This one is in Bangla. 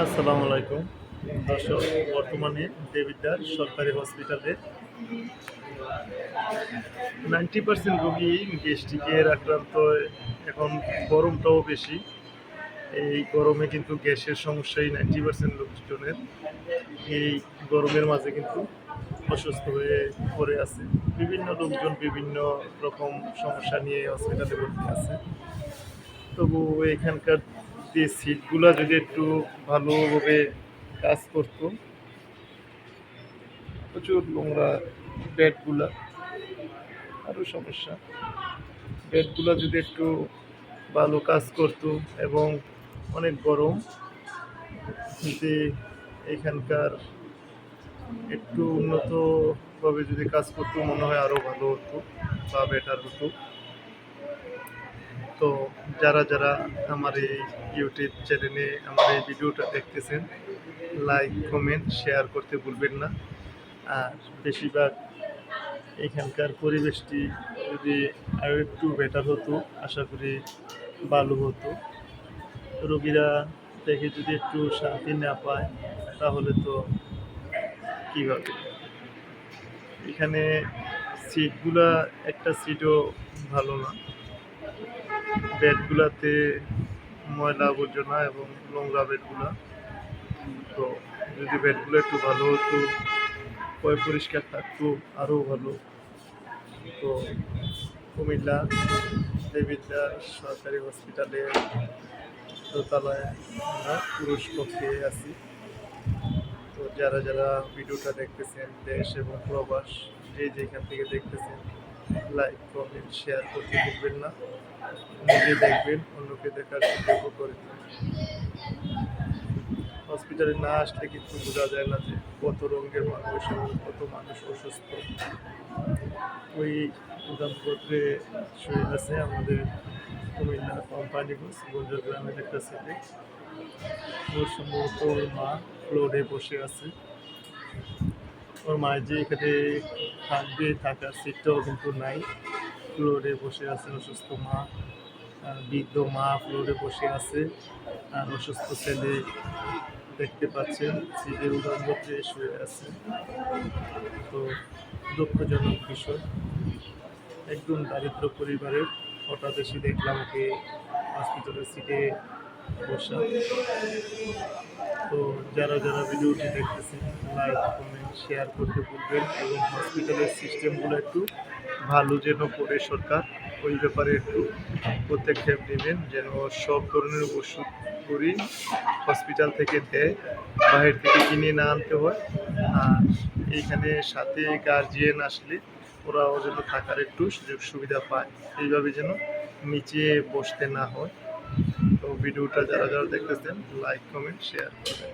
আসসালামু আলাইকুম। দর্শক, বর্তমানে দেবিদ্যার সরকারি হসপিটালে নাইনটি পার্সেন্ট রোগী গ্যাস্ট্রিকের আক্রান্ত। এখন গরমটাও বেশি। এই গরমে কিন্তু গ্যাসের সমস্যাই নাইনটি পার্সেন্ট লোকজনের। এই গরমের মাঝে কিন্তু অসুস্থ হয়ে পড়ে আছে। বিভিন্ন লোকজন বিভিন্ন রকম সমস্যা নিয়ে হসপিটালে ভর্তি আছে। তবু এখানকার যে সিটগুলো যদি একটু ভালোভাবে কাজ করতো, প্রচুর নোংরা বেডগুলা, আরও সমস্যা। বেডগুলো যদি একটু ভালো কাজ করতো এবং অনেক গরম যে এখানকার একটু উন্নতভাবে যদি কাজ করতো, মনে হয় আরও ভালো হতো বা বেটার হতো। তো যারা যারা আমার এই ইউটিউব চ্যানেলে আমার এই ভিডিওটা দেখতেছেন লাইক কমেন্ট শেয়ার করতে ভুলবেন না। আর বেশিরভাগ এখানকার পরিবেশটি যদি আরও একটু বেটার হতো, আশা করি ভালো হতো। রোগীরা দেখে যদি একটু শান্তি না পায়, তাহলে তো কীভাবে? এখানে সিটগুলা একটা সিটও ভালো না। বেডগুলাতে ময়লা আবর্জনা এবং নোংরা বেডগুলা। তো যদি বেডগুলো একটু ভালো হতো পরিষ্কার থাকতো আরও ভালো। তো কুমিল্লা দেবিদ্যা সরকারি হসপিটালে দোতলায় আমরা পুরুষ পক্ষে আছি। তো যারা যারা ভিডিওটা দেখতেছেন, দেশ এবং প্রবাস, যে যেখান থেকে দেখতেছেন লাইক কমেন্ট শেয়ার করতে ভুলবেন না। নিজে দেখবেন, অন্যকে দেখার সুযোগও করে হসপিটালে না আসলে কিন্তু বোঝা যায় না যে কত রঙের মানুষ কত মানুষ অসুস্থ। ওই উদানপত্রে শুয়ে আছে আমাদের কুমিল্লা কোম্পানি গঞ্জ গ্রামের একটা ছেলে। ওর সম্ভবত ওর মা ফ্লোরে বসে আছে। ওর মায়ের যে এখানে থাকবে, থাকার সিটটাও কিন্তু নাই। ফ্লোরে বসে আছে অসুস্থ মা বৃদ্ধ মা ফ্লোরে বসে আছে। আর অসুস্থ ছেলে দেখতে পাচ্ছেন সিটের উদাহরণপত্রে শুয়ে আছে। তো দুঃখজনক বিষয়। একদম দারিদ্র পরিবারের হঠাৎ এসে দেখলাম ওকে হসপিটালের সিটে বসা। তো যারা যারা ভিডিওটি দেখতেছেন লাইক কমেন্ট শেয়ার করতে ভুলবেন এবং হসপিটালের সিস্টেমগুলো একটু ভালো যেন করে সরকার, ওই ব্যাপারে একটু পদক্ষেপ নেবেন, যেন সব ধরনের ওষুধ করি হসপিটাল থেকে দেয় বাইরে থেকে কিনে না আনতে হয়। আর এইখানে সাথে গার্জিয়ান আসলে ওরাও যেন থাকার একটু সুযোগ সুবিধা পায়, এইভাবে যেন নিচে বসতে না হয়। তো ভিডিওটা যারা যারা দেখতেছেন লাইক কমেন্ট শেয়ার করবেন।